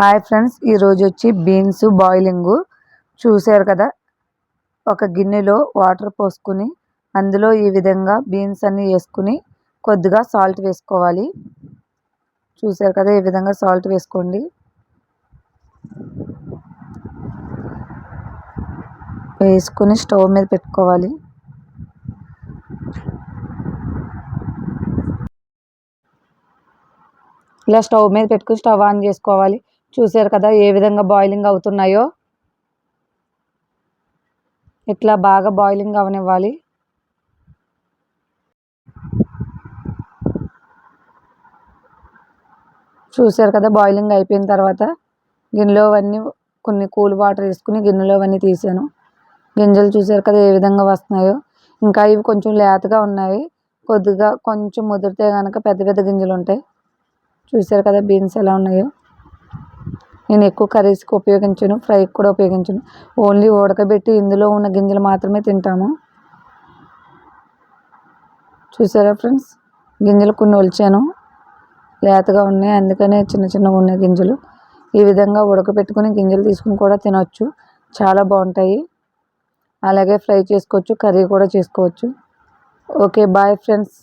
Hi friends ఈరోజు వచ్చి beans boiling. చూసారు కదా ఒక గిన్నెలో వాటర్ పోసుకుని అందులో ఈ విధంగా బీన్స్ అన్నీ వేసుకుని కొద్దిగా సాల్ట్ వేసుకోవాలి. చూసారు కదా ఈ విధంగా సాల్ట్ వేసుకోండి. వేసుకుని స్టవ్ మీద పెట్టుకోవాలి. ఇలా స్టవ్ మీద పెట్టుకుని స్టవ్ ఆన్ చేసుకోవాలి. చూసారు కదా ఏ విధంగా బాయిలింగ్ అవుతున్నాయో? ఇట్లా బాగా బాయిలింగ్ అవనివ్వాలి? చూసారు కదా బాయిలింగ్ అయిపోయిన తర్వాత గిన్నెలో అవన్నీ కొన్ని కూల్ వాటర్ వేసుకుని గిన్నెలో అవన్నీ తీసాను. గింజలు చూసారు కదా ఏ విధంగా వస్తున్నాయో? ఇంకా ఇవి కొంచెం లేతగా ఉన్నాయి. కొద్దిగా కొంచెం ముదిరితే కనుక పెద్ద పెద్ద గింజలు ఉంటాయి చూసారు కదా బీన్స్ ఎలా ఉన్నాయో? నేను ఎక్కువ కర్రీస్కి ఉపయోగించను ఫ్రైకి కూడా ఉపయోగించను. ఓన్లీ ఉడకబెట్టి ఇందులో ఉన్న గింజలు మాత్రమే తింటాము. చూసారా ఫ్రెండ్స్? గింజలు కొన్ని ఒలిచాను. లేతగా ఉన్నాయి అందుకనే చిన్న చిన్నగా ఉన్నాయి గింజలు. ఈ విధంగా ఉడకబెట్టుకుని గింజలు తీసుకుని కూడా తినవచ్చు చాలా బాగుంటాయి. అలాగే ఫ్రై చేసుకోవచ్చు కర్రీ కూడా చేసుకోవచ్చు. Okay bye friends.